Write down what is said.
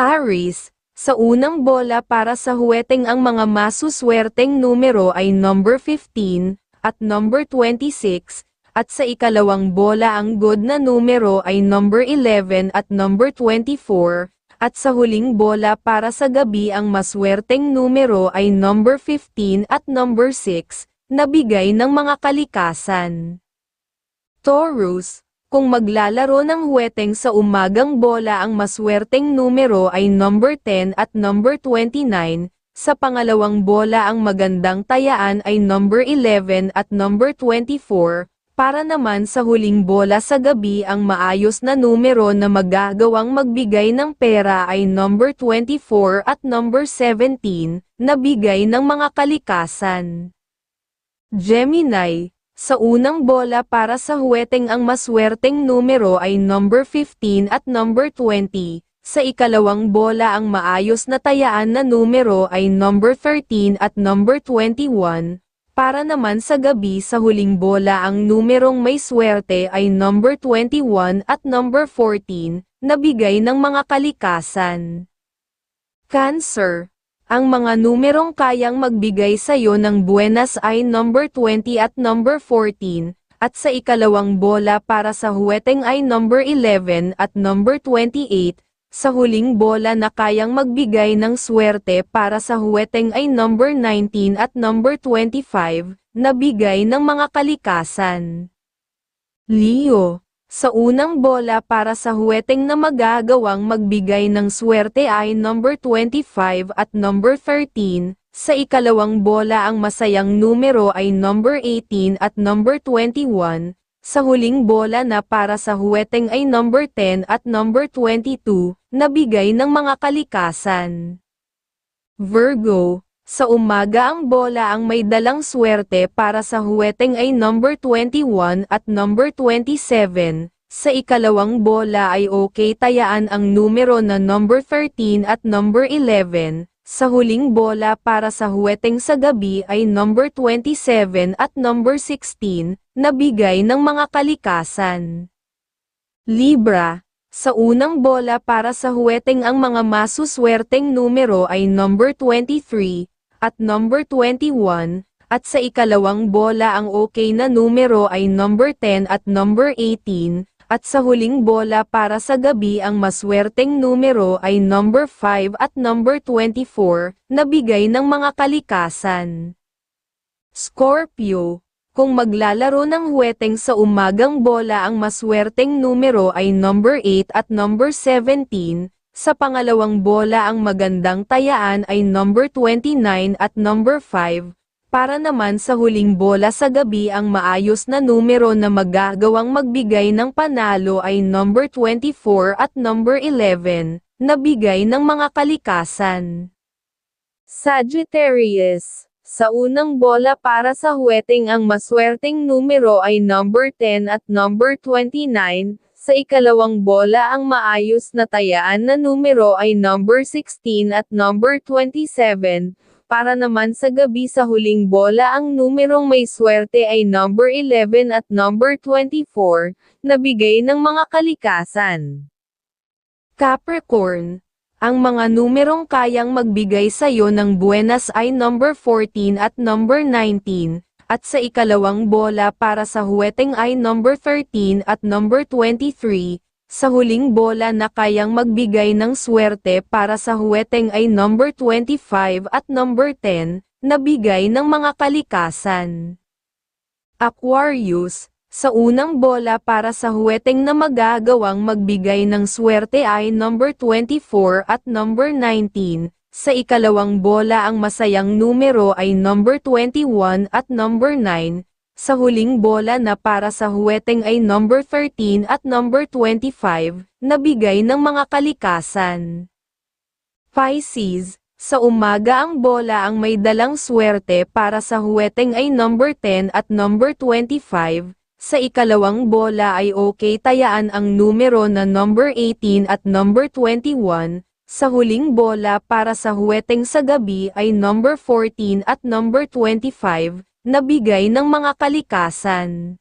Aris, sa unang bola para sa huweteng ang mga masuswerteng numero ay number 15, at number 26, at sa ikalawang bola ang good na numero ay number 11 at number 24, at sa huling bola para sa gabi ang maswerteng numero ay number 15 at number 6, na bigay ng mga kalikasan. Taurus, kung maglalaro ng huweteng sa umagang bola ang maswerteng numero ay number 10 at number 29, sa pangalawang bola ang magandang tayaan ay number 11 at number 24, para naman sa huling bola sa gabi ang maayos na numero na magagawang magbigay ng pera ay number 24 at number 17, na bigay ng mga kalikasan. Gemini, sa unang bola para sa huweteng ang maswerteng numero ay number 15 at number 20, sa ikalawang bola ang maayos na tayaan na numero ay number 13 at number 21, para naman sa gabi sa huling bola ang numerong may swerte ay number 21 at number 14, na bigay ng mga kalikasan. Cancer ang mga numerong kayang magbigay sa iyo ng buenas ay number 20 at number 14, at sa ikalawang bola para sa huweteng ay number 11 at number 28, sa huling bola na kayang magbigay ng swerte para sa huweteng ay number 19 at number 25, na bigay ng mga kalikasan. Leo sa unang bola para sa huweteng na magagawang magbigay ng swerte ay number 25 at number 13, sa ikalawang bola ang masayang numero ay number 18 at number 21, sa huling bola na para sa huweteng ay number 10 at number 22, na bigay ng mga kalikasan. Virgo, sa umaga ang bola ang may dalang swerte para sa huweteng ay number 21 at number 27. Sa ikalawang bola ay okay tayaan ang numero na number 13 at number 11. Sa huling bola para sa huweteng sa gabi ay number 27 at number 16, na bigay ng mga kalikasan. Libra, sa unang bola para sa huweteng ang mga masuswerteng numero ay number 23, at number 21, at sa ikalawang bola ang okay na numero ay number 10 at number 18, at sa huling bola para sa gabi ang maswerteng numero ay number 5 at number 24, na bigay ng mga kalikasan. Scorpio, kung maglalaro ng huweteng sa umagang bola ang maswerteng numero ay number 8 at number 17, sa pangalawang bola ang magandang tayaan ay number 29 at number 5, para naman sa huling bola sa gabi ang maayos na numero na magagawang magbigay ng panalo ay number 24 at number 11, na bigay ng mga kalikasan. Sagittarius sa unang bola para sa huweteng ang maswerteng numero ay number 10 at number 29, sa ikalawang bola ang maayos na tayaan na numero ay number 16 at number 27, para naman sa gabi sa huling bola ang numerong may swerte ay number 11 at number 24, na bigay ng mga kalikasan. Capricorn, ang mga numerong kayang magbigay sa iyo ng buenas ay number 14 at number 19, at sa ikalawang bola para sa huweteng ay number 13 at number 23, sa huling bola na kayang magbigay ng swerte para sa huweteng ay number 25 at number 10, na bigay ng mga kalikasan. Aquarius, sa unang bola para sa huweteng na magagawang magbigay ng swerte ay number 24 at number 19, sa ikalawang bola ang masayang numero ay number 21 at number 9, sa huling bola na para sa huweteng ay number 13 at number 25, na bigay ng mga kalikasan. Pisces, sa umaga ang bola ang may dalang swerte para sa huweteng ay number 10 at number 25, sa ikalawang bola ay okay tayaan ang numero na number 18 at number 21, sa huling bola para sa huweteng sa gabi ay number 14 at number 25, na bigay ng mga kalikasan.